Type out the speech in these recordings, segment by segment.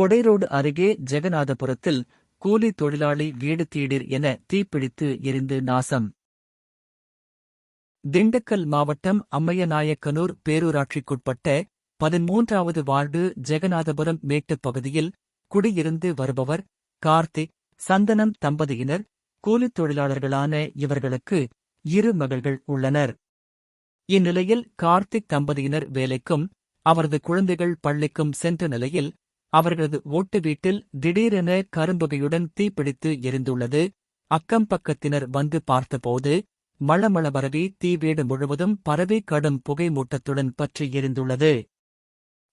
கொடைரோடு அருகே ஜெகநாதபுரத்தில் கூலி தொழிலாளி வீடு தீடீர் என தீப்பிடித்து எரிந்து நாசம். திண்டுக்கல் மாவட்டம் அம்மையநாயக்கனூர் பேரூராட்சிக்குட்பட்ட பதிமூன்றாவது வார்டு ஜெகநாதபுரம் மேட்டுப் பகுதியில் குடியிருந்து வருபவர் கார்த்திக் சந்தனம் தம்பதியினர் கூலித் தொழிலாளர்களான இவர்களுக்கு இரு மகள்கள் உள்ளனர். இந்நிலையில் கார்த்திக் தம்பதியினர் வேலைக்கும் அவரது குழந்தைகள் பள்ளிக்கும் சென்ற நிலையில் அவர்களது ஓட்டு வீட்டில் திடீரென கரும்புகையுடன் தீப்பிடித்து எரிந்துள்ளது. அக்கம் பக்கத்தினர் வந்து பார்த்தபோது மளமள பரவி தீ வீடு முழுவதும் பரவி கடும் புகை மூட்டத்துடன் பற்றி எரிந்துள்ளது.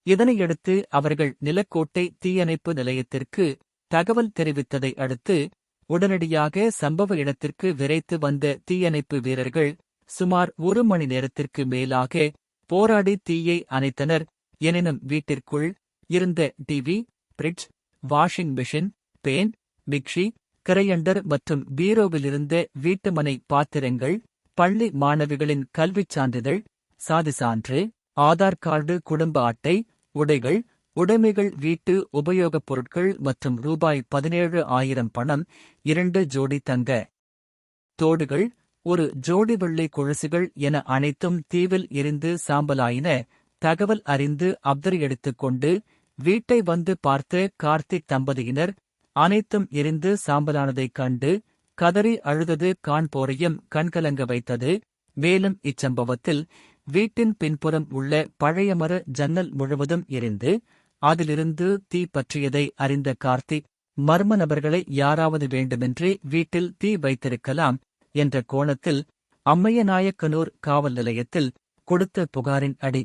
இதனையடுத்து அவர்கள் நிலக்கோட்டை தீயணைப்பு நிலையத்திற்கு தகவல் தெரிவித்ததை அடுத்து உடனடியாக சம்பவ இடத்திற்கு விரைத்து வந்த தீயணைப்பு வீரர்கள் சுமார் ஒரு மணி நேரத்திற்கு மேலாக போராடி தீயை அணைத்தனர். எனினும் வீட்டிற்குள் இருந்த TV fridge washing machine fan mixie grinder மற்றும் பீரோவிலிருந்த வீட்டுமனை பாத்திரங்கள் பள்ளி மாணவிகளின் கல்விச் சான்றிதழ் சாதி சான்று ஆதார் கார்டு குடும்ப அட்டை உடைகள் உடைமைகள் வீட்டு உபயோகப் பொருட்கள் மற்றும் ரூபாய் பதினேழு ஆயிரம் பணம் இரண்டு ஜோடி தங்க தோடுகள் ஒரு ஜோடி வெள்ளை கொழுசுகள் என அனைத்தும் தீவில் எரிந்து சாம்பலாயின தகவல் அறிந்து அப்தரி எடுத்துக்கொண்டு வீட்டை வந்து பார்த்து கார்த்திக் தம்பதியினர் அனைத்தும் எரிந்து சாம்பலானதைக் கண்டு கதறி அழுதது காண்போரையும் கண்கலங்க வைத்தது. மேலும் இச்சம்பவத்தில் வீட்டின் பின்புறம் உள்ள பழைய மர ஜன்னல் முழுவதும் எரிந்து அதிலிருந்து தீ பற்றியதை அறிந்த கார்த்திக் மர்ம நபர்களை யாராவது வேண்டுமென்றே வீட்டில் தீ வைத்திருக்கலாம் என்ற கோணத்தில் அம்மையநாயக்கனூர் காவல் நிலையத்தில் கொடுத்த புகாரின் அடி.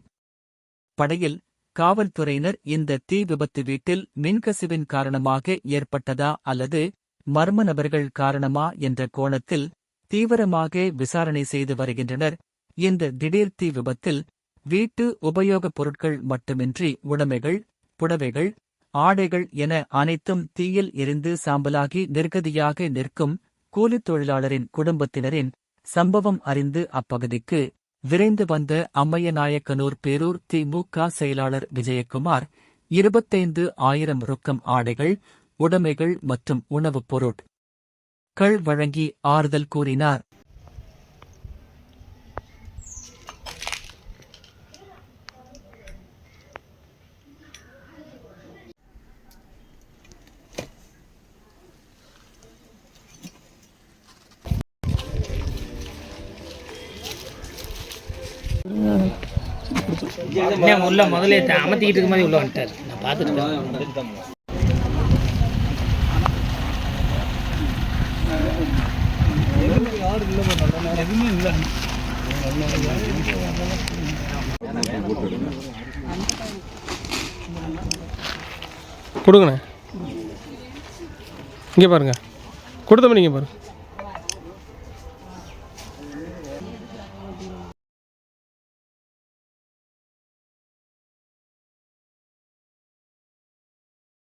படையில் காவல்துறையினர் இந்த தீ விபத்து வீட்டில் மின்கசிவின் காரணமாக ஏற்பட்டதா அல்லது மர்ம நபர்கள் காரணமா என்ற கோணத்தில் தீவிரமாக விசாரணை செய்து வருகின்றனர். இந்த திடீர் தீ விபத்தில் வீட்டு உபயோகப் பொருட்கள் மட்டுமின்றி உடைமைகள் புடவைகள் ஆடைகள் என அனைத்தும் தீயில் எரிந்து சாம்பலாகி நிர்கதியாக நிற்கும் கூலித் தொழிலாளரின் குடும்பத்தினரின் சம்பவம் அறிந்து அப்பகுதிக்கு விரைந்து வந்த அம்மையநாயக்கனூர் பேரூர் திமுக செயலாளர் விஜயகுமார் இருபத்தைந்து ஆயிரம் ரொக்கம் ஆடைகள் உடைமைகள் மற்றும் உணவுப் பொருட்கள் வழங்கி ஆறுதல் கூறினார். என்ன உள்ள முதல்ல த- அமர்த்திக்கிட்டு இருக்க மாதிரி உள்ள வந்துட்டார். நான் பார்த்துட்டு கொடுங்கண்ணே. இங்கே பாருங்க. கொடுத்த மணி இங்கே பாருங்க.